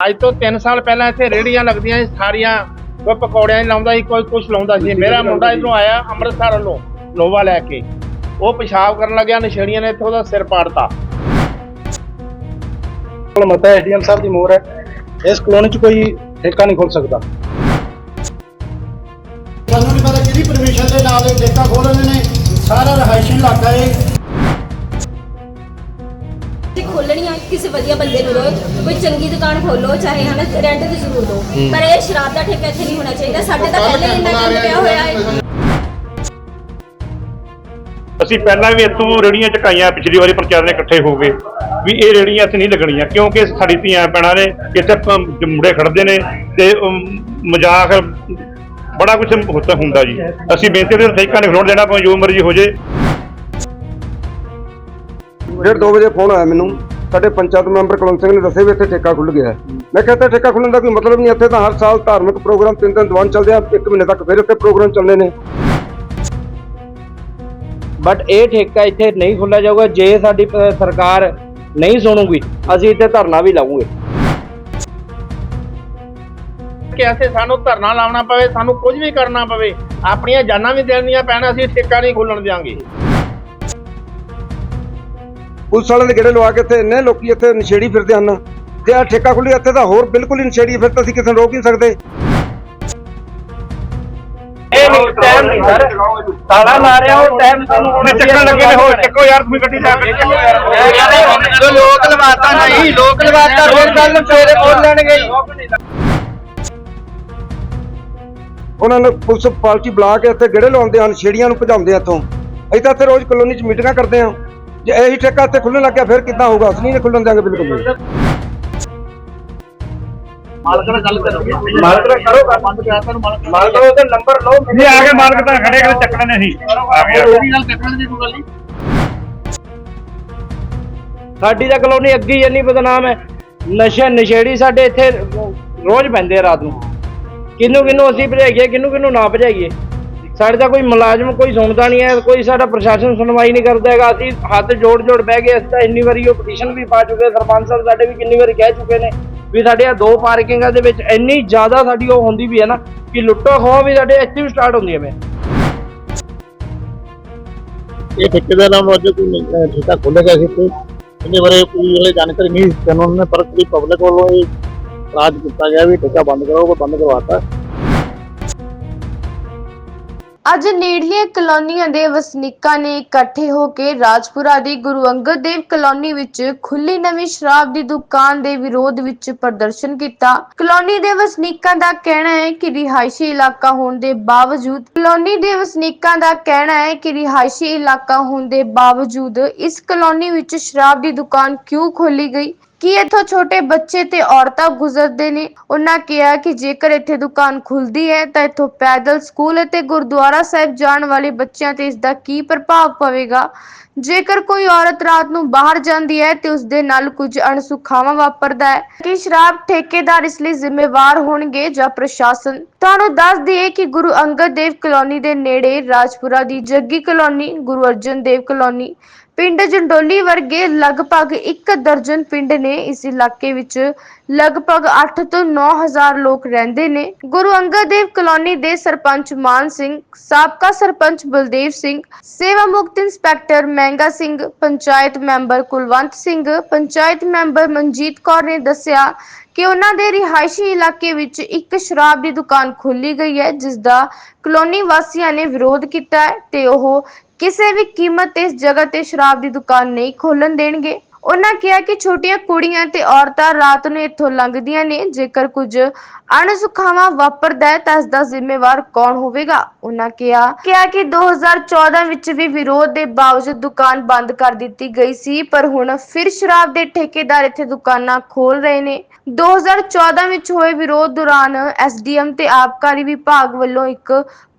ਅੱਜ ਤੋਂ 3 ਸਾਲ ਪਹਿਲਾਂ ਇੱਥੇ ਰੇੜੀਆਂ ਲੱਗਦੀਆਂ ਸੀ ਸਾਰੀਆਂ ਕੋਈ ਪਕੌੜਿਆਂ ਦੀ ਲਾਉਂਦਾ ਸੀ ਕੋਈ ਕੁਛ ਲਾਉਂਦਾ ਸੀ। ਮੇਰਾ ਮੁੰਡਾ ਇਧਰੋਂ ਆਇਆ ਅੰਮ੍ਰਿਤਸਰ ਵੱਲੋਂ ਲੋਵਾ ਲੈ ਕੇ। ਉਹ ਪਿਸ਼ਾਬ ਕਰਨ ਲੱਗਿਆ ਨਸ਼ੇੜੀਆਂ ਨੇ ਇੱਥੋਂ ਉਹਦਾ ਸਿਰ ਪਾੜਤਾ। ਕੋਲ ਮਤਾ ਐਸਡੀਐਮ ਸਾਹਿਬ ਦੀ ਮੋਹਰ ਹੈ। ਇਸ ਕਲੋਨੀ 'ਚ ਕੋਈ ਠੇਕਾ ਨਹੀਂ ਖੁੱਲ ਸਕਦਾ। ਸਾਨੂੰ ਨਹੀਂ ਪਤਾ ਕਿਹਦੀ ਪਰਮਿਸ਼ਨ ਦੇ ਨਾਲ ਇਹ ਠੇਕਾ ਖੋਲ੍ਹਣ ਨੇ? ਸਾਰਾ ਰਹਾਇਸ਼ੀ ਇਲਾਕਾ ਹੈ ਤੇ ਖੋਲਣੀ ਆ ਕਿਸੇ ਵਧੀਆ ਬੰਦੇ ਨੂੰ ਦੋ ਕੋਈ ਚੰਗੀ ਦੁਕਾਨ ਖੋਲੋ ਚਾਹੇ ਹਨਾ ਰੈਂਟ ਤੇ ਜ਼ਰੂਰ ਦੋ ਪਰ ਇਹ ਸ਼ਰਾਬ ਦਾ ਠੇਕਾ ਇੱਥੇ ਨਹੀਂ ਹੋਣਾ ਚਾਹੀਦਾ ਸਾਡੇ ਤਾਂ ਪਹਿਲੇ ਇੰਨਾ ਕੰਮ ਪਿਆ ਹੋਇਆ ਹੈ। ਅਸੀਂ ਪਹਿਲਾਂ ਵੀ ਇੱਥੋਂ ਰੇੜੀਆਂ ਚਕਾਈਆਂ ਪਿਛਲੀ ਵਾਰੀ ਪੰਚਾਇਤ ਨੇ ਇਕੱਠੇ ਹੋ ਗਏ ਵੀ ਇਹ ਰੇੜੀਆਂ ਇੱਥੇ ਨਹੀਂ ਲੱਗਣੀਆਂ ਕਿਉਂਕਿ ਸਾਡੀ ਧੀਆਂ ਪੈਣਾ ਨੇ ਇੱਥੇ ਮੁੰਡੇ ਖੜਦੇ ਨੇ ਤੇ ਮਜ਼ਾਕ ਬੜਾ ਕੁਝ ਹੁੰਦਾ ਜੀ। ਅਸੀਂ ਬੇਨਤੀ ਦੇ ਠੇਕਾ ਨਹੀਂ ਖਲੋਣ ਦੇਣਾ ਭਾਵੇਂ ਜੋ ਮਰਜ਼ੀ ਹੋ ਜੇ ਡੇਢ ਦੋ ਵਜੇ ਫੋਨ ਆਇਆ ਮੈਨੂੰ। ਸਾਡੇ ਪੰਚਾਇਤ ਮੈਂਬਰ ਕੁਲਵੰਤ ਸਿੰਘ ਨੇ ਦੱਸਿਆ ਵੀ ਇੱਥੇ ਠੇਕਾ ਖੁੱਲ ਗਿਆ ਮੈਂ ਕਿਹਾ ਇੱਥੇ ਠੇਕਾ ਖੁੱਲਣ ਦਾ ਕੋਈ ਮਤਲਬ ਨਹੀਂ ਇੱਥੇ ਤਾਂ ਹਰ ਸਾਲ ਧਾਰਮਿਕ ਪ੍ਰੋਗਰਾਮ ਤਿੰਨ ਦਿਨ ਦੀਵਾਨ ਚੱਲਦੇ ਆ ਇੱਕ ਮਹੀਨੇ ਤੱਕ ਫਿਰ ਇੱਥੇ ਪ੍ਰੋਗਰਾਮ ਚੱਲਣੇ ਨੇ। ਬਟ ਇਹ ਠੇਕਾ ਇੱਥੇ ਨਹੀਂ ਖੁੱਲਿਆ ਜਾਊਗਾ ਜੇ ਸਾਡੀ ਸਰਕਾਰ ਨਹੀਂ ਸੁਣੂਗੀ ਅਸੀਂ ਇੱਥੇ ਧਰਨਾ ਵੀ ਲਾਉਂਗੇ ਕਿ ਅਸੀਂ ਸਾਨੂੰ ਧਰਨਾ ਲਾਉਣਾ ਪਵੇ ਸਾਨੂੰ ਕੁਝ ਵੀ ਕਰਨਾ ਪਵੇ ਆਪਣੀਆਂ ਜਾਨਾਂ ਵੀ ਦੇਣੀਆਂ ਪੈਣ ਅਸੀਂ ਠੇਕਾ ਨਹੀਂ ਖੋਲਣ ਦਿਆਂਗੇ। ਪੁਲਿਸ ਵਾਲਿਆਂ ਦੇ ਗੇੜੇ ਲਵਾ ਕੇ ਇੱਥੇ ਇੰਨੇ ਲੋਕੀ ਇੱਥੇ ਨਸ਼ੇੜੀ ਫਿਰਦੇ ਹਨ। ਜੇ ਆ ਠੇਕਾ ਖੁੱਲੀ ਇੱਥੇ ਤਾਂ ਹੋਰ ਬਿਲਕੁਲ ਹੀ ਨਸ਼ੇੜੀ ਫਿਰ ਤਾਂ ਅਸੀਂ ਕਿਸੇ ਨੂੰ ਰੋਕ ਨਹੀਂ ਸਕਦੇ। ਇਹ ਨਹੀਂ ਟਾਈਮ ਨਹੀਂ ਸਰ। ਤਾਲਾ ਲਾ ਰਿਹਾ ਉਹ ਟਾਈਮ ਸਾਨੂੰ ਉਹਨੇ ਚੱਕਣ ਲੱਗੇ ਨੇ ਹੋਰ ਚੱਕੋ ਯਾਰ ਤੁਸੀਂ ਗੱਡੀ ਜਾ ਕੇ ਚੱਕੋ। ਯਾਰ ਲੋਕ ਲਵਾਤਾ ਨਹੀਂ ਲੋਕ ਲਵਾਤਾ ਰੋਜ਼ ਕੱਲ ਸਵੇਰੇ ਬੋਲ ਲੈਣਗੇ ਉਹਨਾਂ ਨੇ ਪੁਲਿਸ ਪਾਰਟੀ ਬੁਲਾ ਕੇ ਇੱਥੇ ਗੇੜੇ ਲਵਾਉਂਦੇ ਹਨ ਨਸ਼ੇੜੀਆਂ ਨੂੰ ਭਜਾਉਂਦੇ ਆ ਇੱਥੋਂ। ਅਸੀਂ ਤਾਂ ਇੱਥੇ ਰੋਜ਼ ਕਲੋਨੀ 'ਚ ਮੀਟਿੰਗਾਂ ਕਰਦੇ ਹਾਂ। ਜੇ ਇਹੀ ਠੇਕਾ ਇੱਥੇ ਖੁੱਲਣ ਲੱਗਿਆ ਫਿਰ ਕਿੱਦਾਂ ਹੋਊਗਾ? ਅਸੀਂ ਨਹੀਂ ਖੁੱਲਣ ਦਿਆਂਗੇ ਬਿਲਕੁਲ ਵੀ। ਮਾਲਕ ਨਾਲ ਗੱਲ ਕਰੋਗੇ ਮਾਲਕ ਨਾਲ ਕਰੋ ਗੱਲ। ਬੰਦ ਕਰਾ। ਤੁਹਾਨੂੰ ਮਾਲਕ ਮਾਲਕ ਉਹਦਾ ਨੰਬਰ ਲਓ। ਇਹ ਆ ਕੇ ਮਾਲਕ ਤਾਂ ਖੜੇ ਕਿਤੇ ਚੱਕਣੇ ਨੇ ਅਸੀਂ। ਆ ਗਿਆ। ਉਹਦੀ ਗੱਲ ਚੱਕਣ ਦੀ ਕੋਈ ਗੱਲ ਨਹੀਂ। ਸਾਡੀ ਤਾਂ ਕਲੋਨੀ ਅੱਗੇ ਹੀ ਇੰਨੀ ਬਦਨਾਮ ਹੈ। ਨਸ਼ੇ ਨਸ਼ੇੜੀ ਸਾਡੇ ਇੱਥੇ ਰੋਜ਼ ਪੈਂਦੇ ਆ ਰਾਤ ਨੂੰ। ਕਿਹਨੂੰ ਕਿਹਨੂੰ ਅਸੀਂ ਭਜਾਈਏ ਕਿਹਨੂੰ ਕਿਹਨੂੰ ਨਾ ਭਜਾਈਏ। ਸਾਡੇ ਤਾਂ ਕੋਈ ਮੁਲਾਜ਼ਮ ਕੋਈ ਸੁਣਦਾ ਨਹੀਂ ਹੈ, ਕੋਈ ਸਾਡਾ ਪ੍ਰਸ਼ਾਸਨ ਸੁਣਵਾਈ ਨਹੀਂ ਕਰਦਾ ਹੈਗਾ। ਅਸੀਂ ਹੱਥ ਜੋੜ ਜੋੜ ਬਹਿ ਗਏ, ਅਸੀਂ ਤਾਂ ਇੰਨੀ ਵਾਰੀ ਉਹ ਪਟੀਸ਼ਨ ਵੀ ਪਾ ਚੁੱਕੇ, ਸਰਪੰਚ ਸਾਹਿਬ ਸਾਡੇ ਵੀ ਕਿੰਨੀ ਵਾਰੀ ਕਹਿ ਚੁੱਕੇ ਨੇ ਵੀ ਸਾਡੇ ਆ ਦੋ ਪਾਰਕਿੰਗਾਂ ਦੇ ਵਿੱਚ ਇੰਨੀ ਜ਼ਿਆਦਾ ਸਾਡੀ ਉਹ ਹੁੰਦੀ ਵੀ ਹੈ ਨਾ ਕਿ ਲੁੱਟੋ ਖੋਹ ਵੀ ਸਾਡੇ ਇੱਥੇ ਵੀ ਸਟਾਰਟ ਹੁੰਦੀਆਂ ਪਈਆਂ। ਇਹ ਠੇਕੇਦਾਰ ਨਾਮ ਅੱਜ ਕੋਈ ਨਹੀਂ- ਅਹ ਠੇਕਾ ਖੋਲ੍ਹਿਆ ਗਿਆ ਸੀ ਤੇ ਇਹਦੇ ਬਾਰੇ ਕੋਈ ਹਲੇ ਜਾਣਕਾਰੀ ਨਹੀਂ ਸੀ। ਉਹਨਾਂ ਨੇ, ਪਰ ਕੋਈ ਪਬਲਿਕ ਵੱਲੋਂ ਇਹ ਰਾਜ ਕੀਤਾ ਗਿਆ ਵੀ ਠੇਕਾ ਬੰਦ ਕਰੋ ਉਹ ਬੰਦ ਕਰਵਾਤਾ। ਅੱਜ ਨੇੜਲੀਆਂ ਕਲੋਨੀਆਂ ਦੇ ਵਸਨੀਕਾਂ ਨੇ ਇਕੱਠੇ ਹੋ ਕੇ ਰਾਜਪੁਰਾ ਦੀ ਗੁਰੂ ਅੰਗਦ ਦੇਵ ਕਲੋਨੀ ਵਿੱਚ ਖੁੱਲੀ ਨਵੀਂ ਸ਼ਰਾਬ ਦੀ ਦੁਕਾਨ ਦੇ ਵਿਰੋਧ ਵਿੱਚ ਪ੍ਰਦਰਸ਼ਨ ਕੀਤਾ। ਕਲੋਨੀ ਦੇ ਵਸਨੀਕਾਂ ਦਾ ਕਹਿਣਾ ਹੈ ਕਿ ਰਿਹਾਇਸ਼ੀ ਇਲਾਕਾ ਹੋਣ ਦੇ ਬਾਵਜੂਦ, ਕਲੋਨੀ ਦੇ ਵਸਨੀਕਾਂ ਦਾ ਕਹਿਣਾ ਹੈ ਕਿ ਰਿਹਾਇਸ਼ੀ ਇਲਾਕਾ ਹੋਣ ਦੇ ਬਾਵਜੂਦ ਇਸ ਕਲੋਨੀ ਵਿੱਚ ਸ਼ਰਾਬ ਦੀ ਦੁਕਾਨ ਕਿਉਂ ਖੋਲੀ ਗਈ? ਕਿ ਇੱਥੋਂ ਛੋਟੇ ਬੱਚੇ ਤੇ ਔਰਤਾਂ ਗੁਜ਼ਰਦੇ ਨੇ? ਉਹਨਾਂ ਕਿਹਾ ਕਿ ਜੇਕਰ ਇੱਥੇ ਦੁਕਾਨ ਖੁੱਲਦੀ ਹੈ, ਤਾਂ ਇੱਥੋਂ ਪੈਦਲ ਸਕੂਲ ਅਤੇ ਗੁਰਦੁਆਰਾ ਸਾਹਿਬ ਜਾਣ ਵਾਲੇ ਬੱਚਿਆਂ ਤੇ ਇਸ ਦਾ ਕੀ ਪ੍ਰਭਾਵ ਪਵੇਗਾ? ਜੇਕਰ ਕੋਈ ਔਰਤ ਰਾਤ ਨੂੰ ਬਾਹਰ ਜਾਂਦੀ ਹੈ, ਤੇ ਉਸ ਦੇ ਨਾਲ ਕੁਝ ਅਣਸੁਖਾਵਾਂ ਵਾਪਰਦਾ ਹੈ, ਕਿ ਸ਼ਰਾਬ ਠੇਕੇਦਾਰ ਇਸ ਲਈ ਜ਼ਿੰਮੇਵਾਰ ਹੋਣਗੇ ਜਾਂ ਪ੍ਰਸ਼ਾਸਨ? ਤੁਹਾਨੂੰ ਦੱਸ ਦਈਏ ਕਿ ਗੁਰੂ ਅੰਗਦ ਦੇਵ ਕਲੋਨੀ ਦੇ ਨੇੜੇ ਰਾਜਪੁਰਾ ਦੀ ਜੱਗੀ ਕਲੋਨੀ, ਗੁਰੂ ਅਰਜਨ ਦੇਵ ਕਲੋਨੀ ਪਿੰਡ ਜੰਡੋਲੀ ਵਰਗੇ ਲਗਭਗ ਇੱਕ ਦਰਜਨ ਪਿੰਡ ਨੇ ਇਸ ਇਲਾਕੇ ਵਿੱਚ ਲਗਭਗ 8 ਤੋਂ 9000 ਲੋਕ ਰਹਿੰਦੇ ਨੇ। ਗੁਰੂ ਅੰਗਦ ਦੇਵ ਕਲੋਨੀ ਦੇ ਸਰਪੰਚ ਮਾਨ ਸਿੰਘ, ਸਾਬਕਾ ਸਰਪੰਚ ਬਲਦੇਵ ਸਿੰਘ, ਸੇਵਾ ਮੁਕਤ inspector Mehnga Singh, panchayat member Kulwant Singh, panchayat member Manjit Kaur ਨੇ ਦੱਸਿਆ ਕਿ ਉਹਨਾਂ ਦੇ ਰਿਹਾਇਸ਼ੀ ਇਲਾਕੇ ਵਿੱਚ ਇੱਕ ਸ਼ਰਾਬ ਦੀ ਦੁਕਾਨ ਖੋਲੀ ਗਈ ਹੈ, ਜਿਸ ਦਾ ਕਲੋਨੀ ਵਾਸੀਆਂ ਨੇ ਵਿਰੋਧ ਕੀਤਾ ਹੈ ਤੇ ਉਹ ਕਿਸੇ ਵੀ ਕੀਮਤ ਤੇ ਇਸ ਜਗ੍ਹਾ ਤੇ ਸ਼ਰਾਬ ਦੀ ਦੁਕਾਨ ਨਹੀਂ ਖੋਲਣ ਦੇਣਗੇ। ਉਹਨਾਂ ਕਿਹਾ ਕਿ ਛੋਟੀਆਂ ਕੁੜੀਆਂ ਤੇ ਔਰਤਾਂ ਰਾਤ ਨੂੰ ਇੱਥੋਂ ਲੰਘਦੀਆਂ ਨੇ। ਜੇਕਰ ਕੁਝ ਅਣਸੁਖਾਵਾਂ ਵਾਪਰਦਾ ਹੈ ਤਾਂ ਇਸ ਦਾ ਜ਼ਿੰਮੇਵਾਰ ਕੌਣ ਹੋਵੇਗਾ? ਉਹਨਾਂ ਕਿਹਾ ਕਿਹਾ ਕਿ 2014 ਵਿੱਚ ਵੀ ਵਿਰੋਧ ਦੇ ਬਾਵਜੂਦ ਦੁਕਾਨ ਬੰਦ ਕਰ ਦਿੱਤੀ ਗਈ ਸੀ, ਪਰ ਹੁਣ ਫਿਰ ਸ਼ਰਾਬ ਦੇ ਠੇਕੇਦਾਰ ਇੱਥੇ ਦੁਕਾਨਾਂ ਖੋਲ ਰਹੇ ਨੇ। 2014 ਵਿੱਚ ਹੋਏ ਵਿਰੋਧ ਦੌਰਾਨ ਐਸਡੀਐਮ ਤੇ ਆਬਕਾਰੀ ਵਿਭਾਗ ਵੱਲੋਂ ਇੱਕ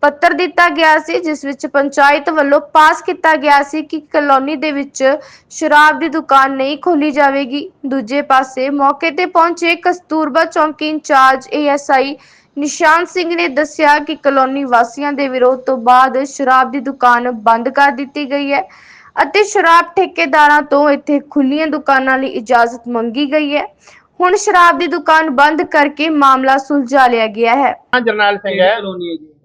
ਪੱਤਰ ਦਿੱਤਾ ਗਿਆ ਸੀ, ਜਿਸ ਵਿੱਚ ਪੰਚਾਇਤ ਵੱਲੋਂ ਪਾਸ ਕੀਤਾ ਗਿਆ ਸੀ ਕਿ ਕਲੋਨੀ ਦੇ ਵਿੱਚ ਸ਼ਰਾਬ ਦੀ ਦੁਕਾਨ ਨਹੀਂ ਖੋਲੀ ਜਾਵੇਗੀ। ਦੂਜੇ ਪਾਸੇ ਮੌਕੇ ਤੇ ਪਹੁੰਚੇ ਕਸਤੂਰਬਾ ਚੌਂਕੀ ਇੰਚਾਰਜ ਏਐਸਆਈ ਨਿਸ਼ਾਨ ਸਿੰਘ ਨੇ ਦੱਸਿਆ ਕਿ ਕਲੋਨੀ ਵਾਸੀਆਂ ਦੇ ਵਿਰੋਧ ਤੋਂ ਬਾਅਦ ਸ਼ਰਾਬ ਦੀ ਦੁਕਾਨ ਬੰਦ ਕਰ ਦਿੱਤੀ ਗਈ ਹੈ ਅਤੇ ਸ਼ਰਾਬ ਠੇਕੇਦਾਰਾਂ ਤੋਂ ਇੱਥੇ ਖੁੱਲੀਆਂ ਦੁਕਾਨਾਂ ਲਈ ਇਜਾਜ਼ਤ ਮੰਗੀ ਗਈ ਹੈ। ਹੁਣ ਸ਼ਰਾਬ ਦੀ ਦੁਕਾਨ ਬੰਦ ਕਰਕੇ ਮਾਮਲਾ ਸੁਲਝਾ ਲਿਆ ਗਿਆ ਹੈ। ਹਾਂ ਜਰਨੈਲ ਸਿੰਘ ਹੈ।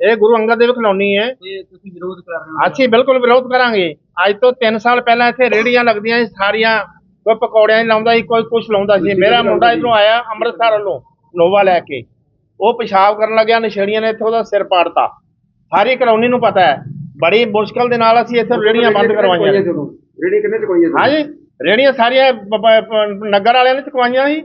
ਇਹ ਗੁਰੂ ਅੰਗਦ ਦੇਵ ਕਲੋਨੀ ਹੈ। ਤੁਸੀਂ ਵਿਰੋਧ ਕਰ ਰਹੇ ਅਸੀਂ ਬਿਲਕੁਲ ਵਿਰੋਧ ਕਰਾਂਗੇ। ਅੱਜ ਤੋਂ 3 ਸਾਲ ਪਹਿਲਾਂ ਇੱਥੇ ਰੇੜੀਆਂ ਲੱਗਦੀਆਂ ਸੀ ਸਾਰੀਆਂ ਕੋਈ ਪਕੌੜਿਆਂ ਦੀ ਲਾਉਂਦਾ ਸੀ ਕੋਈ ਕੁਛ ਲਾਉਂਦਾ ਸੀ। ਮੇਰਾ ਮੁੰਡਾ ਇਧਰੋਂ ਆਇਆ ਅੰਮ੍ਰਿਤਸਰ ਵੱਲੋਂ ਨੋਵਾ ਲੈ ਕੇ। ਉਹ ਪਿਸ਼ਾਬ ਕਰਨ ਲੱਗਿਆ ਨਸ਼ੇੜੀਆਂ ਨੇ ਇੱਥੇ ਉਹਦਾ ਸਿਰ ਪਾੜਤਾ। ਸਾਰੀ ਕਲੋਨੀ ਨੂੰ ਪਤਾ ਹੈ। ਬੜੀ ਮੁਸ਼ਕਲ ਦੇ ਨਾਲ ਅਸੀਂ ਇੱਥੇ ਰੇੜੀਆਂ ਬੰਦ ਕਰਵਾਈਆਂ। ਰੇੜੀ ਕਿੰਨੇ ਚੁਕਾਈਆਂ ਹਾਂਜੀ ਰੇੜੀਆਂ ਸਾਰੀਆਂ ਨਗਰ ਵਾਲਿਆਂ ਨੇ ਚੁਕਵਾਈਆਂ ਸੀ।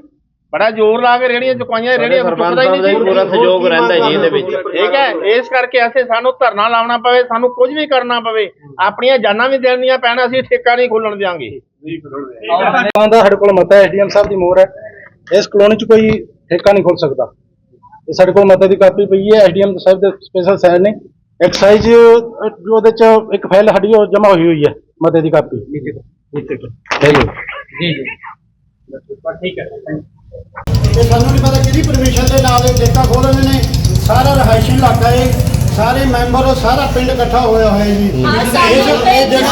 ਬੜਾ ਜ਼ੋਰ ਲਾ ਕੇ ਰੇੜੀਆਂ ਚੁਕਵਾਈਆਂ ਰੇੜੀਆਂ ਚੁੱਕਦਾ ਹੀ ਨਹੀਂ ਪੂਰਾ ਸਹਿਯੋਗ ਰਹਿੰਦਾ ਜੀ ਇਹਦੇ ਵਿੱਚ। ਠੀਕ ਹੈ ਇਸ ਕਰਕੇ ਅਸੀਂ ਸਾਨੂੰ ਧਰਨਾ ਲਾਉਣਾ ਪਵੇ ਸਾਨੂੰ ਕੁਝ ਵੀ ਕਰਨਾ ਪਵੇ ਆਪਣੀਆਂ ਜਾਨਾਂ ਵੀ ਦੇਣੀਆਂ ਪੈਣ ਅਸੀਂ ਠੇਕਾ ਨਹੀਂ ਖੋਲਣ ਦਿਆਂਗੇ। ਦੁਕਾਨ ਦਾ ਸਾਡੇ ਕੋਲ ਮਤਾ ਐਸਡੀਐਮ ਸਾਹਿਬ ਦੀ ਮੋਹਰ ਹੈ। ਇਸ ਕਲੋਨੀ 'ਚ ਕੋਈ ਠੇਕਾ ਨਹੀਂ ਖੋਲ ਸਕਦਾ। ਇਹ ਸਾਡੇ ਕੋਲ ਮਤੇ ਦੀ ਕਾਪੀ ਪਈ ਹੈ ਐਸਡੀਐਮ ਸਾਹਿਬ ਦੇ ਸਪੈਸ਼ਲ ਸਾਈਨ ਨੇ। ਐਕਸਾਈਜ਼ ਜੋ ਉਹਦੇ 'ਚ ਇੱਕ ਫਾਈਲ ਸਾਡੀ ਉਹ ਜਮ੍ਹਾਂ ਹੋਈ ਹੋਈ ਹੈ ਮਤੇ ਦੀ ਕਾਪੀ। ਥੈਂਕ ਯੂ ਤੇ ਸਾਨੂੰ ਨਹੀਂ ਪਤਾ ਕਿਹਦੀ ਪਰਮਿਸ਼ਨ ਦੇ ਨਾਲ ਇਹ ਠੇਕਾ ਖੋਲ੍ਹਣ ਨੇ। ਸਾਰਾ ਰਹਾਇਸ਼ੀ ਇਲਾਕਾ ਹੈ ਸਾਰੇ ਮੈਂਬਰ ਉਹ ਸਾਰਾ ਪਿੰਡ ਇਕੱਠਾ ਹੋਇਆ ਹੋਇਆ ਜੀ। ਹਰ ਸਾਲ ਇਹ ਹੁੰਦੇ ਇਹ ਜਗ੍ਹਾ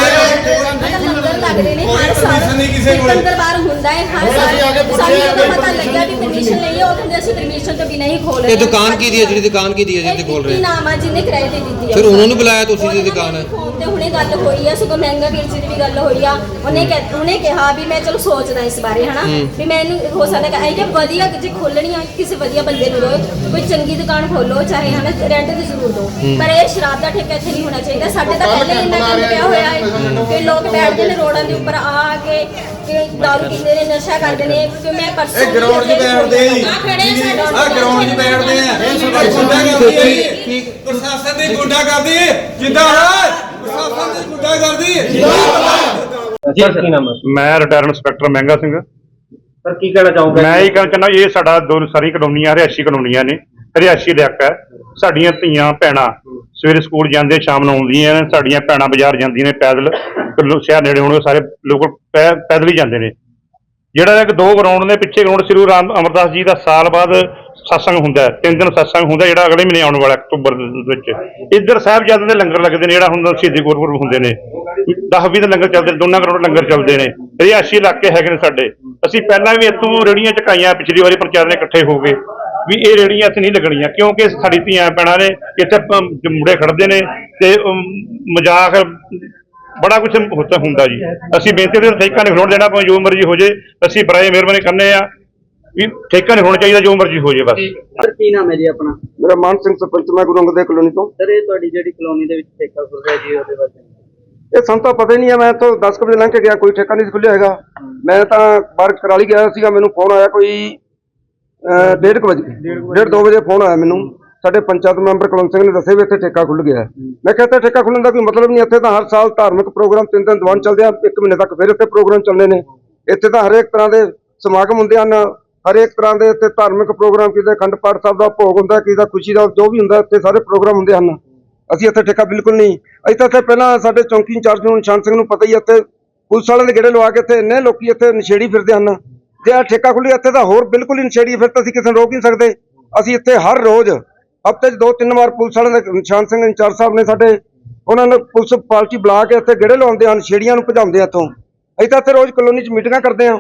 ਅਗਰ ਲੰਗਰ ਲੱਗਦੇ ਨੇ ਹਰ ਸਾਲ ਕੀਰਤਨ ਦਰਬਾਰ ਹੁੰਦਾ ਹੈ ਹਰ ਫਿਰ ਅਸੀਂ ਆ ਕੇ ਸਾਲ ਪੁੱਛਿਆ ਸਾਨੂੰ ਜਦੋਂ ਵੀ ਪਤਾ ਲੱਗਿਆ ਵੀ ਪਰਮਿਸ਼ਨ ਲਈ ਉਹ ਕਹਿੰਦੇ ਅਸੀਂ ਪਰਮਿਸ਼ਨ ਤੋਂ ਬਿਨਾਂ ਹੀ ਖੋਲ ਰਹੇ ਇਹ ਦੁਕਾਨ ਕਿਹਦੀ ਹੈ ਜਿਹੜੀ ਦੁਕਾਨ ਕਿਹਦੀ ਹੈ ਜਿੱਥੇ ਖੋਲ ਰਹੇ ਕੀ ਨਾਮ ਆ ਜਿਹਨੇ ਕਿਰਾਏ ਤੇ ਦਿੱਤੀ ਆ? ਫਿਰ ਉਹਨਾਂ ਨੂੰ ਬੁਲਾਇਆ ਤੁਸੀਂ ਉਹਦੇ ਦੀ ਦੁਕਾਨ। ਹੈ। ਫੋਨ ਤੇ ਹੁਣੇ ਗੱਲ ਹੋਈ ਆ ਸਗੋਂ ਮਹਿੰਗਾ ਵੀਰ ਜੀ ਦੀ ਵੀ ਗੱਲ ਹੋਈ ਆ। ਉਹਨੇ ਕਹਿ- ਉਹਨੇ ਕਿਹਾ ਵੀ ਮੈਂ ਚਲੋ ਸੋਚਦਾ ਇਸ ਬਾਰੇ ਹਨਾ? ਵੀ ਮੈਨੂੰ ਹੋ ਸਕਦਾ ਕਿ ਇਹ ਵਧੀਆ ਜੇ ਖੋਲਣੀ ਆ ਕਿਸੇ ਵਧੀਆ ਬੰਦੇ ਨੂੰ ਦੋ ਕੋਈ ਚੰਗੀ ਦੁਕਾਨ ਖੋਲੋ ਚਾਹੇ ਹਨਾ ਰੈਂਟ ਤੇ ਜ਼ਰੂਰ ਦੋ ਪਰ ਇਹ ਸ਼ਰਾਬ ਦਾ ਠੇਕਾ ਇੱਥੇ ਨਹੀਂ ਹੋਣਾ ਚਾਹੀਦਾ। ਸਾਡੇ ਤਾਂ ਪਹਿਲੇ ਇੰਨਾ ਕੰਮ ਪਿਆ ਹੋਇਆ ਹੈ ਕਿ ਲੋਕ ਬੈਠਦੇ ਨੇ ਰੋਡਾਂ ਦੇ ਉੱਪਰ ਆ ਕੇ ਕਿ ਦਾਰੂ ਪੀਂਦੇ ਨੇ ਨਸ਼ਾ ਕਰਦੇ ਨੇ। ਕਿ ਮੈਂ ਪਰਸੋਂ ਇਹ ground 'ਚ ਬੈਠਦੇ ਹੀ। ਆ ਖੜੇ ਸਾਡੇ ਆ ਗਰਾਊਂਡ 'ਚ ਬੈਠਦੇ ਆ। ਗੁੰਡਾ ਕਰਦੀ ਪ੍ਰਸ਼ਾਸਨ ਦੀ ਗੁੰਡਾ ਕਰਦੀ ਜਿੱਦਾਂ ਪ੍ਰਸ਼ਾਸਨ ਦੀ ਗੁੰਡਾ ਕਰਦੀ ਮੈਂ retire inspector Mehnga Singh. Sir ਕੀ ਕਹਿਣਾ ਚਾਹੋਗੇ? ਮੈਂ ਇਹ ਕਹਿਣਾ ਚਾਹੁੰਦਾ ਇਹ ਸਾਡਾ ਦੋ ਸਾਰੀ ਕਲੋਨੀਆਂ ਰਿਹਾਇਸ਼ੀ ਕਲੋਨੀਆਂ ਨੇ। ਰਿਹਾਇਸ਼ੀ ਇਲਾਕਾ ਹੈ। ਸਾਡੀਆਂ ਧੀਆਂ, ਭੈਣਾਂ ਸਵੇਰੇ ਸਕੂਲ ਜਾਂਦੇ, ਸ਼ਾਮ ਨੂੰ ਆਉਂਦੀਆਂ ਨੇ। ਸਾਡੀਆਂ ਭੈਣਾਂ ਬਾਜ਼ਾਰ ਜਾਂਦੀਆਂ ਨੇ, ਪੈਦਲ। ਕਿਲੋ ਸ਼ਹਿਰ ਨੇੜੇ ਹੋਣਗੇ, ਸਾਰੇ ਲੋਕ ਪੈ- ਪੈਦਲ ਹੀ ਜਾਂਦੇ ਨੇ। ਜਿਹੜਾ ਇੱਕ ਦੋ ਗਰਾਊਂਡ ਨੇ, ਪਿੱਛੇ ਗਰਾਊਂਡ ਸ੍ਰੀ ਗੁਰੂ ਰਾਮ ਅਮਰਦਾਸ ਜੀ ਦਾ ਸਾਲ ਬਾਅਦ ਸਤਸੰਗ ਹੁੰਦਾ ਹੈ। ਤਿੰਨ ਦਿਨ ਸਤਸੰਗ ਹੁੰਦਾ ਜਿਹੜਾ ਅਗਲੇ ਮਹੀਨੇ ਆਉਣ ਵਾਲਾ ਅਕਤੂਬਰ ਦੇ ਵਿੱਚ। ਇੱਧਰ ਸਾਹਿਬਜ਼ਾਦਿਆਂ ਦੇ ਲੰਗਰ ਲੱਗਦੇ ਨੇ, ਜਿਹੜਾ ਹੁੰਦਾ ਸ਼ਹੀਦੀ ਗੁਰਪੁਰਬ ਹੁੰਦੇ ਨੇ। 10 ਵੀਹ ਦੇ ਲੰਗਰ ਚੱਲਦੇ ਨੇ, ਦੋਨਾਂ ਗਰਾਊਂਡ ਲੰਗਰ ਚੱਲਦੇ ਨੇ। ਰਿਹਾਇਸ਼ੀ ਇਲਾਕੇ ਹੈਗੇ ਨੇ ਸਾਡੇ। ਅਸੀਂ ਪਹਿਲਾਂ ਵੀ ਇੱਥੋਂ ਰੇੜੀਆਂ ਚਕਾਈਆਂ ਪਿਛਲੀ ਵਾਰੀ ਪ੍ਰਚਾਰ ਨੇ ਇਕੱਠੇ ਹੋ ਗਏ। ਵੀ ਇਹ ਰੇੜੀਆਂ ਇੱਥੇ ਨਹੀਂ ਲੱਗਣੀਆਂ ਕਿਉਂਕਿ ਸਾਡੀ ਧੀਆਂ ਭੈਣਾਂ ਨੇ ਇੱਥੇ ਮੁੰਡੇ ਖੜਦੇ ਨੇ ਤੇ ਮਜ਼ਾਕ ਬੜਾ ਕੁਝ ਹੁੰਦਾ ਜੀ। ਅਸੀਂ ਬੇਨਤੀ ਤੇ ਠੇਕਾ ਨਹੀਂ ਖਲੋਣ ਦੇਣਾ ਭਾਵੇਂ ਜੋ ਮਰਜ਼ੀ ਹੋ ਜੇ ਅਸੀਂ ਬਰਾਏ ਮਿਹਰਬਾਨੀ ਕਰਨੇ ਆ ਵੀ ਠੇਕਾ ਨਹੀਂ ਹੋਣਾ ਚਾਹੀਦਾ ਜੋ ਮਰਜ਼ੀ ਹੋ ਜੇ ਬਸ। ਸਰ ਕੀ ਨਾਮ ਹੈ ਜੀ ਆਪਣਾ? ਮੇਰਾ ਮਾਨ ਸਿੰਘ ਸਰਪੰਚ ਮੈਂ ਗੁਰੂ ਅੰਗਦ ਦੇਵ ਕਲੋਨੀ ਤੋਂ। ਸਰ ਇਹ ਤੁਹਾਡੀ ਜਿਹੜੀ ਕਲੋਨੀ ਦੇ ਵਿੱਚ ਠੇਕਾ ਖੁੱਲ ਰਿਹਾ ਜੀ ਉਹਦੇ ਬਾਰੇ ਇਹ ਸਾਨੂੰ ਤਾਂ ਪਤਾ ਹੀ ਨਹੀਂ ਹੈ ਮੈਂ ਤੋਂ 10 ਕੁ ਵਜੇ ਲੰਘ ਕੇ ਗਿਆ ਕੋਈ ਠੇਕਾ ਨਹੀਂ ਖੁੱਲਿਆ ਹੈਗਾ। ਮੈਂ ਤਾਂ ਬਾਹਰ ਕਰਾਲੀ ਗਿਆ ਸੀਗਾ ਮੈਨੂੰ ਫੋਨ ਆਇਆ ਕੋਈ ਡੇਢ ਕੁ ਵਜੇ ਡੇਢ ਦੋ ਵਜੇ ਫੋਨ ਆਇਆ ਮੈਨੂੰ। ਸਾਡੇ ਪੰਚਾਇਤ ਮੈਂਬਰ ਕੁਲਵੰਤ ਸਿੰਘ ਨੇ ਦੱਸਿਆ ਵੀ ਇੱਥੇ ਠੇਕਾ ਖੁੱਲ ਗਿਆ। ਮੈਂ ਕਿਹਾ ਇੱਥੇ ਠੇਕਾ ਖੁੱਲਣ ਦਾ ਕੋਈ ਮਤਲਬ ਨਹੀਂ ਇੱਥੇ ਤਾਂ ਹਰ ਸਾਲ ਧਾਰਮਿਕ ਪ੍ਰੋਗਰਾਮ ਤਿੰਨ ਦਿਨ ਦੀਵਾਨ ਚੱਲਦੇ ਆ ਇੱਕ ਮਹੀਨੇ ਤੱਕ ਫਿਰ ਇੱਥੇ ਪ੍ਰੋਗਰਾਮ ਚੱਲਦੇ ਨੇ। ਇੱਥੇ ਤਾਂ ਹਰੇਕ ਤਰ੍ਹਾਂ ਦੇ ਸਮਾਗਮ ਹੁੰਦੇ ਹਨ ਹਰੇਕ ਤਰ੍ਹਾਂ ਦੇ ਇੱਥੇ ਧਾਰਮਿਕ ਪ੍ਰੋਗਰਾਮ ਕਿਤੇ ਅਖੰਡ ਪਾਠ ਸਾਹਿਬ ਦਾ ਭੋਗ ਹੁੰਦਾ ਕਿਸੇ ਦਾ ਖੁਸ਼ੀ ਦਾ ਜੋ ਵੀ ਹੁੰਦਾ ਇੱਥੇ ਸਾਰੇ ਪ੍ਰੋਗਰਾਮ ਹੁੰਦੇ ਹਨ। ਅਸੀਂ ਇੱਥੇ ਠੇਕਾ ਬਿਲਕੁਲ ਨਹੀਂ। ਅਸੀਂ ਤਾਂ ਇੱਥੇ ਪਹਿਲਾਂ ਸਾਡੇ ਚੌਂਕੀ ਇੰਚਾਰਜ ਨੂੰ ਨਿਸ਼ਾਨ ਸਿੰਘ ਨੂੰ ਪਤਾ ਹੈ ਇੱਥੇ ਪੁਲਿਸ ਵਾਲਿਆਂ ਦੇ ਗੇੜੇ ਲਵਾ ਕੇ ਇੱਥੇ ਇੰਨੇ ਲੋਕੀ ਇੱਥੇ ਨਸ਼ੇੜੀ ਫਿਰਦੇ ਹਨ। ਜੇ ਆ ਠੇਕਾ ਖੁੱਲੀ ਇੱਥੇ ਤਾਂ ਹੋਰ ਬਿਲਕੁਲ ਹੀ ਨਸ਼ੇੜੀ ਫਿਰ ਤਾਂ ਅਸੀਂ ਕਿਸੇ ਨੂੰ ਰੋਕ ਹੀ ਨਹੀਂ ਸਕਦੇ। ਅਸੀਂ ਇੱਥੇ ਹਰ ਰੋਜ਼ ਹਫ਼ਤੇ 'ਚ ਦੋ ਤਿੰਨ ਵਾਰ ਪੁਲਿਸ ਵਾਲਿਆਂ ਦੇ ਨਿਸ਼ਾਨ ਸਿੰਘ ਇੰਚਾਰਜ ਸਾਹਿਬ ਨੇ ਸਾਡੇ ਉਹਨਾਂ ਨੇ ਪੁਲਿਸ ਪਾਰਟੀ ਬੁਲਾ ਕੇ ਇੱਥੇ ਗੇੜੇ ਲਾਉਂਦੇ ਹਨ ਨਸ਼ੇੜੀਆਂ ਨੂੰ ਭਜਾਉਂਦੇ ਆ ਇੱਥੋਂ। ਅਸੀਂ ਤਾਂ ਇੱਥੇ ਰੋਜ਼ ਕਲੋਨੀ 'ਚ ਮੀਟਿੰਗਾਂ ਕਰਦੇ ਹਾਂ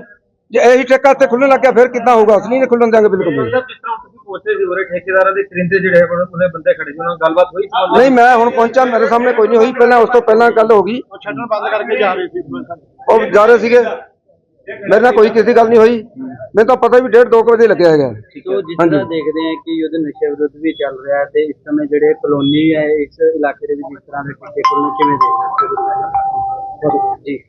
ਜੇ ਇਹੀ ਠੇਕਾ ਇੱਥੇ ਖੁੱਲਣ ਲੱਗਿਆ ਫਿਰ ਕਿੱਦਾਂ ਹੋਊਗਾ? ਅਸੀਂ ਨਹੀਂ ਖੁੱਲਣ ਦਿਆਂਗੇ ਬਿਲਕੁਲ ਵੀ। ਜਿਸ ਤਰ੍ਹਾਂ ਤੁਸੀਂ ਪੁੱਛਦੇ ਸੀ ਉਰੇ ਠੇਕੇਦਾਰਾਂ ਦੇ ਕਰਿੰਦੇ ਜਿਹੜੇ ਹੈ ਉਹਨੇ ਬੰਦੇ ਖੜੇ ਸੀ ਉਹਨਾਂ ਨਾਲ ਗੱਲਬਾਤ ਹੋਈ ਸੀ? ਨਹੀਂ ਮੈਂ ਹੁਣ ਪਹੁੰਚਾ ਮੇਰੇ ਸਾਹਮਣੇ ਕੋਈ ਨਹੀਂ ਹੋਈ। ਪਹਿਲਾਂ ਉਸ ਤੋਂ ਪਹਿਲਾਂ ਗੱਲ ਹੋ ਗਈ। ਸ਼ਟਰ ਬੰਦ ਕਰਕੇ ਜਾ ਰਹੇ ਸੀ ਉਹ ਜਾ ਰਹੇ ਸੀਗੇ। ਮੇਰੇ ਨਾਲ ਕੋਈ ਕਿਸੇ ਦੀ ਗੱਲ ਨਹੀਂ ਹੋਈ। ਮੈਨੂੰ ਤਾਂ ਪਤਾ ਵੀ ਡੇਢ ਦੋ ਕੁ ਵਜੇ ਲੱਗਿਆ ਹੈਗਾ। ਤੋ ਜਿਸ ਤਰ੍ਹਾਂ ਦੇਖਦੇ ਹਾਂ ਕਿ ਯੁੱਧ ਨਸ਼ੇ ਵਿਰੁੱਧ ਵੀ ਚੱਲ ਰਿਹਾ ਹੈ ਤੇ ਇਸ ਸਮੇਂ ਜਿਹੜੇ ਕਲੋਨੀ ਹੈ ਇਸ ਇਲਾਕੇ ਦੇ ਵਿੱਚ ਇਸ ਤਰ੍ਹਾਂ ਦੇ ਖੁੱਲ੍ਹਣੇ ਕਿਵੇਂ ਦੇਖਦੇ ਹੋ? ਜੀ।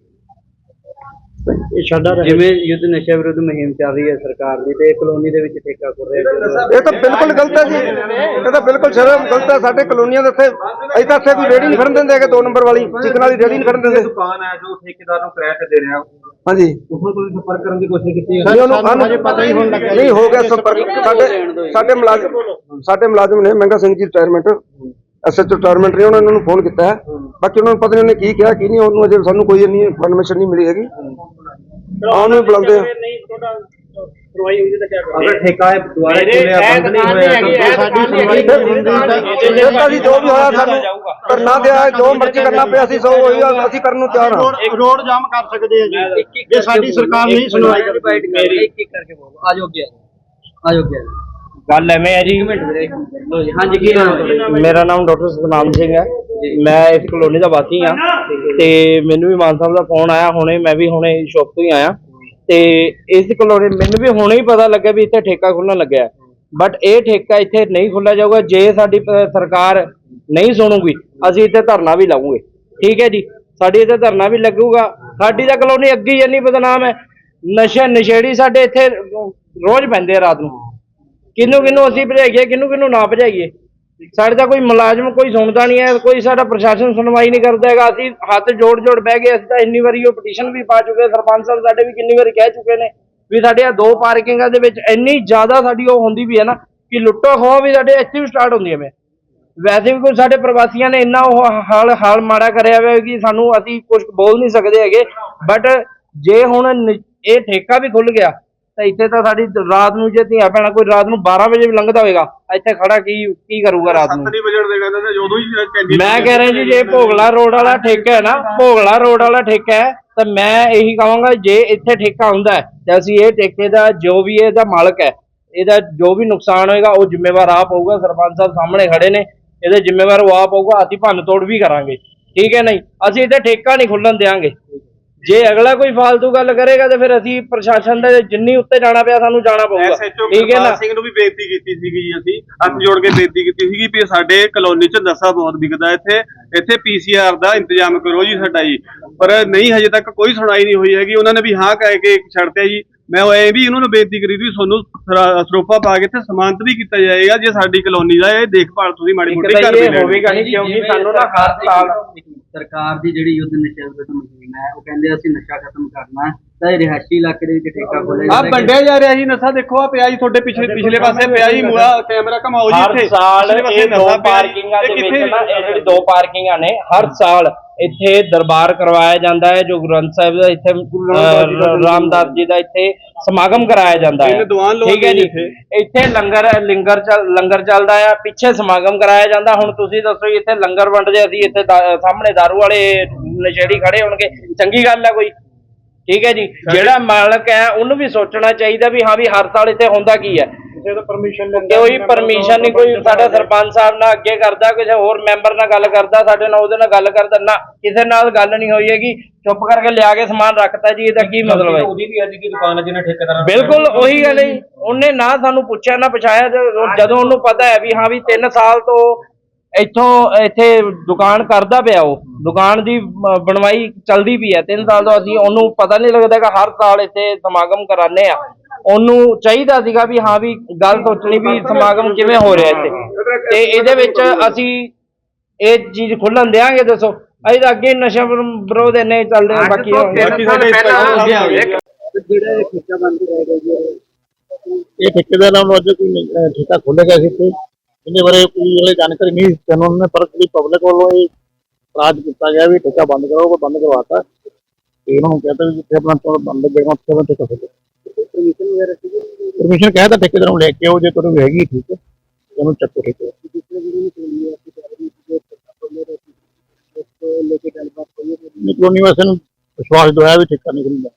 ਇਹ ਸਾਡਾ ਜਿਵੇਂ ਯੁੱਧ ਨਸ਼ੇ ਵਿਰੁੱਧ ਮੁਹਿੰਮ ਚੱਲ ਰਹੀ ਹੈ ਸਰਕਾਰ ਦੀ ਤੇ ਕਲੋਨੀ ਦੇ ਵਿੱਚ ਠੇਕਾ ਖੁੱਲ ਰਿਹਾ ਇਹ ਤਾਂ ਬਿਲਕੁਲ ਗਲਤ ਹੈ ਜੀ। ਇਹ ਤਾਂ ਬਿਲਕੁਲ ਸ਼ਰਮ ਗਲਤ ਹੈ। ਸਾਡੇ ਕਲੋਨੀਆਂ ਦੇ ਇੱਥੇ ਅਸੀਂ ਤਾਂ ਇੱਥੇ ਕੋਈ ਰੇੜੀ ਨਹੀਂ ਖੜਨ ਦਿੰਦੇ ਹੈਗੇ ਦੋ ਨੰਬਰ ਵਾਲੀ ਚਿਕਨ ਵਾਲੀ ਰੇੜੀ ਨਹੀਂ ਖੜਨ ਦਿੰਦੇ। ਦੁਕਾਨ ਹੈ ਜੋ ਠੇਕੇਦਾਰ ਨੂੰ ਕਿਰਾਏ ਤੇ ਦੇ ਰਿਹਾ। ਹਾਂਜੀ। ਉਸ ਨੂੰ ਤੁਸੀਂ ਸੰਪਰਕ ਕਰਨ ਦੀ ਕੋਸ਼ਿਸ਼ ਕੀਤੀ ਉਹਨੂੰ ਸਾਨੂੰ ਪਤਾ ਹੀ ਹੋਣ ਲੱਗਾ ਨਹੀਂ ਹੋ ਗਿਆ ਸੰਪਰਕ। ਸਾਡੇ ਸਾਡੇ ਮੁਲਾਜ਼ਮ ਸਾਡੇ ਮੁਲਾਜ਼ਮ ਨੇ ਮਹਿੰਗਾ Singh ji retirement SH retirement ਨੇ ਉਹਨਾਂ ਨੇ ਉਹਨੂੰ ਫੋਨ ਕੀਤਾ ਹੈ। ਬਾਕੀ ਉਹਨਾਂ ਨੂੰ ਪਤਾ ਨਹੀਂ ਉਹਨੇ ਕੀ ਕਿਹਾ ਕੀ ਨਹੀਂ ਉਹਨੂੰ ਅਜੇ ਸਾਨੂੰ ਕੋਈ ਇੰਨੀ ਇਨਫੋਰਮੇਸ਼ਨ ਨਹੀਂ ਮਿਲੀ ਹੈਗੀ। ਆਹ ਉਹਨੂੰ ਬੁਲਾਉਂਦੇ ਆ। ਸੁਣਵਾਈ ਹੋਈ ਤਾਂ ਕੀ ਕਰਾਂਗੇ ਅਗਰ ਠੇਕਾ ਹੈ ਦੁਆਰਾ ਇਹ ਦੁਕਾਨ ਨਹੀਂ ਹੈਗੀ ਇਹ ਸਾਡੀ ਸੁਣਵਾਈ ਹੈਗੀ ਹੁੰਦੀ। ਤਾਂ ਦੀ ਜੋ ਵੀ ਹੋਇਆ ਸਾਨੂੰ ਕਰਨਾ ਪਿਆ ਜੋ ਮਰਜ਼ੀ ਕਰਨਾ ਪਿਆ ਅਸੀਂ ਸੋ ਉਹੀ ਅਸੀਂ ਕਰਨ ਨੂੰ ਤਿਆਰ ਹਾਂ ਰੋਡ ਰੋਡ ਜਾਮ ਕਰ ਸਕਦੇ ਆ ਜੀ। ਜੇ ਸਾਡੀ ਸਰਕਾਰ ਨਹੀਂ ਸੁਣਵਾਈ ਕਰਦੀ। ਮੇਰੀ ਇੱਕ ਇੱਕ ਕਰਕੇ ਬੋਲੋ। ਆਜੋ ਅੱਗੇ ਆਜੋ ਅੱਗੇ ਆਜੋ ਗੱਲ ਐਵੇਂ ਹੈ ਜੀ। ਲੋ ਜੀ ਹਾਂਜੀ ਕੀ ਨਾਮ ਹੈ ਤੁਹਾਡਾ? ਮੇਰਾ ਨਾਮ ਡਾਕਟਰ ਸਤਨਾਮ ਸਿੰਘ ਹੈ। ਮੈਂ ਇਸ ਕਲੋਨੀ ਦਾ ਵਾਸੀ ਹਾਂ ਤੇ ਮੈਨੂੰ ਵੀ ਮਾਨ ਸਾਹਿਬ ਦਾ ਫੋਨ ਆਇਆ ਹੁਣੇ ਮੈਂ ਵੀ ਹੁਣੇ ਸ਼ੌਪ ਤੋਂ ਹੀ ਆਇਆ। ਤੇ ਇਸ ਕਲੋਨੀ ਮੈਨੂੰ ਵੀ ਹੁਣੇ ਹੀ ਪਤਾ ਲੱਗਿਆ ਵੀ ਇੱਥੇ ਠੇਕਾ ਖੁੱਲਣ ਲੱਗਿਆ ਬਟ ਇਹ ਠੇਕਾ ਇੱਥੇ ਨਹੀਂ ਖੁੱਲਿਆ ਜਾਊਗਾ, ਜੇ ਸਾਡੀ ਪ- ਸਰਕਾਰ ਨਹੀਂ ਸੁਣੂਗੀ, ਅਸੀਂ ਇੱਥੇ ਧਰਨਾ ਵੀ ਲਾਉਂਗੇ ਠੀਕ ਹੈ ਜੀ? ਸਾਡੀ ਇੱਥੇ ਧਰਨਾ ਵੀ ਲੱਗੂਗਾ। ਸਾਡੀ ਤਾਂ ਕਲੋਨੀ ਅੱਗੇ ਹੀ ਇੰਨੀ ਬਦਨਾਮ ਹੈ। ਨਸ਼ੇ ਨਸ਼ੇੜੀ ਸਾਡੇ ਇੱਥੇ ਰੋਜ਼ ਪੈਂਦੇ ਆ ਰਾਤ ਨੂੰ। ਕਿਹਨੂੰ ਕਿਹਨੂੰ ਅਸੀਂ ਭਜਾਈਏ ਕਿਹਨੂੰ ਕਿਹਨੂੰ ਨਾ ਭਜਾਈਏ? ਸਾਡੇ ਤਾਂ ਕੋਈ ਮੁਲਾਜ਼ਮ ਕੋਈ ਸੁਣਦਾ ਨਹੀਂ ਹੈ, ਕੋਈ ਸਾਡਾ ਪ੍ਰਸ਼ਾਸਨ ਸੁਣਵਾਈ ਨਹੀਂ ਕਰਦਾ ਹੈਗਾ। ਅਸੀਂ ਹੱਥ ਜੋੜ ਜੋੜ ਬਹਿ ਗਏ, ਅਸੀਂ ਤਾਂ ਇੰਨੀ ਵਾਰੀ ਉਹ ਪਟੀਸ਼ਨ ਵੀ ਪਾ ਚੁੱਕੇ ਸਰਪੰਚ ਸਾਹਿਬ ਸਾਡੇ ਵੀ ਕਿੰਨੀ ਵਾਰੀ ਕਹਿ ਚੁੱਕੇ ਨੇ ਵੀ ਸਾਡੇ ਆ ਦੋ ਪਾਰਕਿੰਗਾਂ ਦੇ ਵਿੱਚ ਇੰਨੀ ਜ਼ਿਆਦਾ ਸਾਡੀ ਉਹ ਹੁੰਦੀ ਵੀ ਹੈ ਨਾ ਕਿ ਲੁੱਟੋ ਖੋਹ ਵੀ ਸਾਡੇ ਇੱਥੇ ਵੀ ਸਟਾਰਟ ਹੁੰਦੀਆਂ ਵੇ ਵੈਸੇ ਵੀ ਕੋਈ ਸਾਡੇ ਪ੍ਰਵਾਸੀਆਂ ਨੇ ਇੰਨਾ ਉਹ ਹਾਲ ਹਾਲ ਮਾੜਾ ਕਰਿਆ ਹੋਇਆ ਕਿ ਸਾਨੂੰ ਅਸੀਂ ਕੁਝ ਬੋਲ ਨਹੀਂ ਸਕਦੇ ਹੈਗੇ। ਬਟ ਜੇ ਹੁਣ ਇਹ ਠੇਕਾ ਵੀ ਖੁੱਲ ਗਿਆ ਤਾਂ ਇੱਥੇ ਤਾਂ ਸਾਡੀ ਰਾਤ ਨੂੰ ਜੇ ਧੀਆਂ ਭੈਣਾਂ ਕੋਈ ਰਾਤ ਨੂੰ 12 ਵਜੇ ਵੀ ਲੰਘਦਾ ਹੋਵੇਗਾ ਇੱਥੇ ਖੜਾ ਕੀ ਕੀ ਕਰੂਗਾ ਰਾਤ ਨੂੰ? ਨਹੀਂ ਵਜਣ ਦੇਣਾ ਇਹਨਾਂ ਨੇ ਜਦੋਂ ਹੀ ਕੈਂਡੀ ਮੈਂ ਕਹਿ ਰਿਹਾ ਜੀ ਜੇ ਭੋਗਲਾ ਰੋਡ ਵਾਲਾ ਠੇਕਾ ਹੈ ਨਾ ਭੋਗਲਾ ਰੋਡ ਵਾਲਾ ਠੇਕਾ ਹੈ ਤਾਂ ਮੈਂ ਇਹੀ ਕਹਾਂਗਾ ਜੇ ਇੱਥੇ ਠੇਕਾ ਹੁੰਦਾ ਹੈ ਤਾਂ ਅਸੀਂ ਇਹ ਠੇਕੇ ਦਾ ਜੋ ਵੀ ਇਹਦਾ ਮਾਲਕ ਹੈ ਇਹਦਾ ਜੋ ਵੀ ਨੁਕਸਾਨ ਹੋਏਗਾ ਉਹ ਜ਼ਿੰਮੇਵਾਰ ਆਪ ਹੋਊਗਾ ਸਰਪੰਚ ਸਾਹਿਬ ਸਾਹਮਣੇ ਖੜੇ ਨੇ ਇਹਦੇ ਜ਼ਿੰਮੇਵਾਰ ਉਹ ਆਪ ਹੋਊਗਾ ਅਸੀਂ ਭੰਨ ਤੋੜ ਵੀ ਕਰਾਂਗੇ। ਠੀਕ ਹੈ ਨਹੀਂ? ਅਸੀਂ ਇੱਥੇ ਠੇਕਾ ਨਹੀਂ ਖੁੱਲਣ ਦੇਵਾਂਗੇ ਜੇ ਅਗਲਾ ਕੋਈ ਫालतू ਗੱਲ ਕਰੇਗਾ ਤੇ ਫਿਰ ਅਸੀਂ ਪ੍ਰਸ਼ਾਸਨ ਦੇ ਜਿੰਨੀ ਉੱਤੇ ਜਾਣਾ ਪਿਆ ਸਾਨੂੰ ਜਾਣਾ ਪਊਗਾ। ਐਸਐਚਓ ਠੀਕ ਹੈ ਨਾ? ਸਿੰਘ ਨੂੰ ਵੀ ਬੇਨਤੀ ਕੀਤੀ ਸੀਗੀ ਜੀ ਅਸੀਂ ਹੱਥ ਜੋੜ ਕੇ ਬੇਨਤੀ ਕੀਤੀ ਸੀਗੀ ਵੀ ਸਾਡੇ ਕਲੋਨੀ 'ਚ ਨਸ਼ਾ ਬਹੁਤ ਵਿਕਦਾ ਇੱਥੇ। ਇੱਥੇ ਪੀਸੀਆਰ ਦਾ ਇੰਤਜ਼ਾਮ ਕਰੋ ਜੀ ਸਾਡਾ ਜੀ। ਪਰ ਨਹੀਂ ਹਜੇ ਤੱਕ ਕੋਈ ਸੁਣਾਈ ਨਹੀਂ ਹੋਈ ਹੈਗੀ। ਉਹਨਾਂ ਨੇ ਵੀ ਹਾਂ ਕਹਿ ਕੇ ਛੱਡਤੇ ਜੀ। ਮੈਂ ਉਹ ਐ ਵੀ ਉਹਨਾਂ ਨੂੰ ਬੇਨਤੀ ਕਰੀ ਵੀ ਤੁਹਾਨੂੰ ਸਰਾ- ਸਰੋਪਾ ਪਾ ਕੇ ਇੱਥੇ ਸਮਾਨਤ ਵੀ ਕੀਤਾ ਜਾਏਗਾ ਜੇ ਸਾਡੀ ਕਲੋਨੀ ਦਾ ਇਹ ਦੇਖਭਾਲ ਤੁਸੀਂ ਮਾੜੀ ਮੋਟੀ ਤਾਂ ਕਰ ਵੀ ਇਹ ਲੈਣੀ। ਹੋਵੇਗਾ ਨਹੀਂ ਕਿਉਂਕਿ ਸਾਨੂੰ ਨਾ ਹਰ ਸਾਲ ਸਰਕਾਰ ਦੀ ਜਿਹੜੀ ਯੁੱਧ ਨਸ਼ੇ ਵਿਰੁੱਧ ਮੁਹਿੰਮ ਹੈ ਉਹ ਕਹਿੰਦੇ ਅਸੀਂ ਨਸ਼ਾ ਖਤਮ ਕਰਨਾ ਤਾਂ ਇਹ ਰਿਹਾਇਸ਼ੀ ਇਲਾਕੇ ਦੇ ਵਿੱਚ ਠੇਕਾ ਖੋਲ੍ਹਿਆ ਆ। ਵੰਡਿਆ ਜਾ ਰਿਹਾ ਜੀ ਨਸ਼ਾ ਦੇਖੋ ਆ ਪਿਆ ਜੀ ਤੁਹਾਡੇ ਪਿਛਲੇ ਪਿਛਲੇ ਪਾਸੇ ਪਿਆ ਜੀ ਮੂਆ ਕੈਮਰਾ ਘਮਾਓ ਜੀ ਹਰ ਇੱਥੇ। ਸਾਲ ਪਿਛਲੇ ਪਾਸੇ ਇਹ ਦੋ। ਪਾਰਕਿੰਗਾਂ ਦੇ ਵਿੱਚ ਨਾ ਇਹ ਜਿਹੜੀ ਦੋ ਪਾਰਕਿੰਗਾਂ ਨੇ ਹਰ ਸਾਲ ਇੱਥੇ ਦਰਬਾਰ ਕਰਵਾਇਆ ਜਾਂਦਾ ਹੈ ਜੋ ਗੁਰੂ ਗ੍ਰੰਥ ਸਾਹਿਬ ਦਾ ਇੱਥੇ ਅਹ, ਰਾਮਦਾਸ ਜੀ ਦਾ ਇੱਥੇ ਸਮਾਗਮ ਕਰਾਇਆ ਜਾਂਦਾ ਹੈ। ਠੀਕ ਹੈ ਜੀ। ਇੱਥੇ। ਲੰਗਰ ਲੰਗਰ ਲੰਗਰ ਚੱਲਦਾ ਆ ਪਿੱਛੇ ਸਮਾਗਮ ਕਰਾਇਆ ਜਾਂਦਾ। ਹੁਣ ਤੁਸੀਂ ਦੱਸੋ ਜੀ ਇੱਥੇ ਲੰਗਰ ਵੰਡਦੇ ਅਸੀਂ ਇੱਥੇ ਸਾਹਮਣੇ ਦਾਰੂ ਵਾਲੇ ਨਸ਼ੇੜੀ ਖੜੇ ਹੋਣਗੇ। ਚੰਗੀ ਗੱਲ ਹੈ ਕੋਈ? ਠੀਕ ਹੈ ਜੀ? ਜਿਹੜਾ ਮਾਲਕ ਹੈ ਉਹਨੂੰ ਵੀ ਸੋਚਣਾ ਚਾਹੀਦਾ ਵੀ ਹਾਂ ਵੀ ਹਰ ਸਾਲ ਇੱਥੇ ਹੁੰਦਾ ਕੀ ਹੈ। ਕਿਸੇ ਦਾ ਪਰਮਿਸ਼ਨ ਕੋਈ ਪਰਮਿਸ਼ਨ ਨਹੀਂ ਕੋਈ ਸਾਡਾ ਸਰਪੰਚ ਸਾਹਿਬ ਨਾਲ ਅੱਗੇ ਕਰਦਾ ਕਿਸੇ ਹੋਰ ਮੈਂਬਰ ਨਾਲ ਗੱਲ ਕਰਦਾ ਸਾਡੇ ਨਾਲ ਉਹਦੇ ਨਾਲ ਗੱਲ ਕਰਦਾ ਨਾ ਕਿਸੇ ਨਾਲ ਗੱਲ ਨਹੀਂ ਹੋਈ ਹੈਗੀ। ਚੁੱਪ ਕਰਕੇ ਲਿਆ ਕੇ ਸਮਾਨ ਰੱਖਤਾ ਜੀ ਇਹਦਾ ਕੀ ਮਤਲਬ ਹੈ? ਉਹਦੀ ਵੀ ਅੱਜ ਕੀ ਦੁਕਾਨ ਹੈ ਜਿਹਨੇ ਠੇਕੇਦਾਰਾਂ ਬਿਲਕੁਲ ਉਹੀ ਗੱਲ ਹੈ ਜੀ। ਉਹਨੇ ਨਾ ਸਾਨੂੰ ਪੁੱਛਿਆ ਨਾ ਪਛਾਇਆ ਜਦੋਂ ਉਹਨੂੰ ਪਤਾ ਹੈ ਵੀ ਹਾਂ ਵੀ 3 ਸਾਲ ਤੋਂ ਇੱਥੋਂ ਇੱਥੇ ਦੁਕਾਨ ਕਰਦਾ ਪਿਆ ਉਹ। ਦੁਕਾਨ ਦੀ ਬਣਵਾਈ ਚਲਦੀ ਪਈ ਹੈ। 3 ਸਾਲ ਤੋਂ ਅਸੀਂ ਉਹਨੂੰ ਪਤਾ ਨਹੀਂ ਲੱਗਦਾ ਕਿ ਹਰ ਸਾਲ ਇੱਥੇ ਸਮਾਗਮ ਕਰਾਉਂਦੇ ਆ ਉਹਨੂੰ ਚਾਹੀਦਾ ਸੀਗਾ ਵੀ ਹਾਂ ਵੀ ਗੱਲ ਸੋਚਣੀ ਵੀ ਸਮਾਗਮ ਕਿਵੇਂ ਹੋ ਰਿਹਾ ਇੱਥੇ। ਤੇ ਇਹਦੇ ਵਿੱਚ ਅਸੀਂ ਇਹ ਚੀਜ਼ ਖੁੱਲਣ ਦਿਆਂਗੇ ਦੱਸੋ। ਅਸੀਂ ਤਾਂ ਅੱਗੇ ਨਸ਼ਾ ਵਿਰੋ- ਵਿਰੋਧ ਇੰਨੇ ਚੱਲਦੇ ਆ ਬਾਕੀ ਸਾਡੇ। ਇਹ ਅੱਜ ਕੋਈ ਠੇਕਾ ਖੋਲ੍ਹਿਆ ਗਿਆ ਸੀ ਤੇ ਇਹਦੇ ਬਾਰੇ ਕੋਈ ਹਲੇ ਜਾਣਕਾਰੀ ਨਹੀਂ ਉਹਨਾਂ ਨੇ ਪਰ ਜਿਹੜੀ ਪਬਲਿਕ ਵੱਲੋਂ ਇਹ ਇਤਰਾਜ਼ ਕੀਤਾ ਗਿਆ ਵੀ ਠੇਕਾ ਬੰਦ ਕਰੋ ਉਹ ਬੰਦ ਕਰਵਾਤਾ। ਤੇ ਇਹਨਾਂ ਨੂੰ ਕਹਿੰਦਾ ਵੀ ਜਿੱਥੇ ਆਪਣਾ ਤੋਂ ਬੰਦ ਲੱਗੇਗਾ ਉੱਥੇ ਆਪਣਾ ਠੇਕਾ ਪਰਮਿਸ਼ਨ ਵਗੈਰਾ ਸੀ ਪਰਮਿਸ਼ਨ ਕਹਿਤਾ ਠੇਕੇਦਾਰ ਨੂੰ ਲੈ ਕੇ ਆਓ ਜੇ ਤੁਹਾਨੂੰ ਹੈਗੀ ਠੀਕ ਹੈ। ਉਹਨੂੰ ਚੱਕੋ ਠੇਕੇ ਨਹੀਂ ਕਲੋਨੀ ਵਾਸੀਆਂ ਨੂੰ ਵਿਸ਼ਵਾਸ ਦਵਾਇਆ ਵੀ ਠੇਕਾ ਨਹੀਂ ਖੁੱਲ੍ਹਦਾ।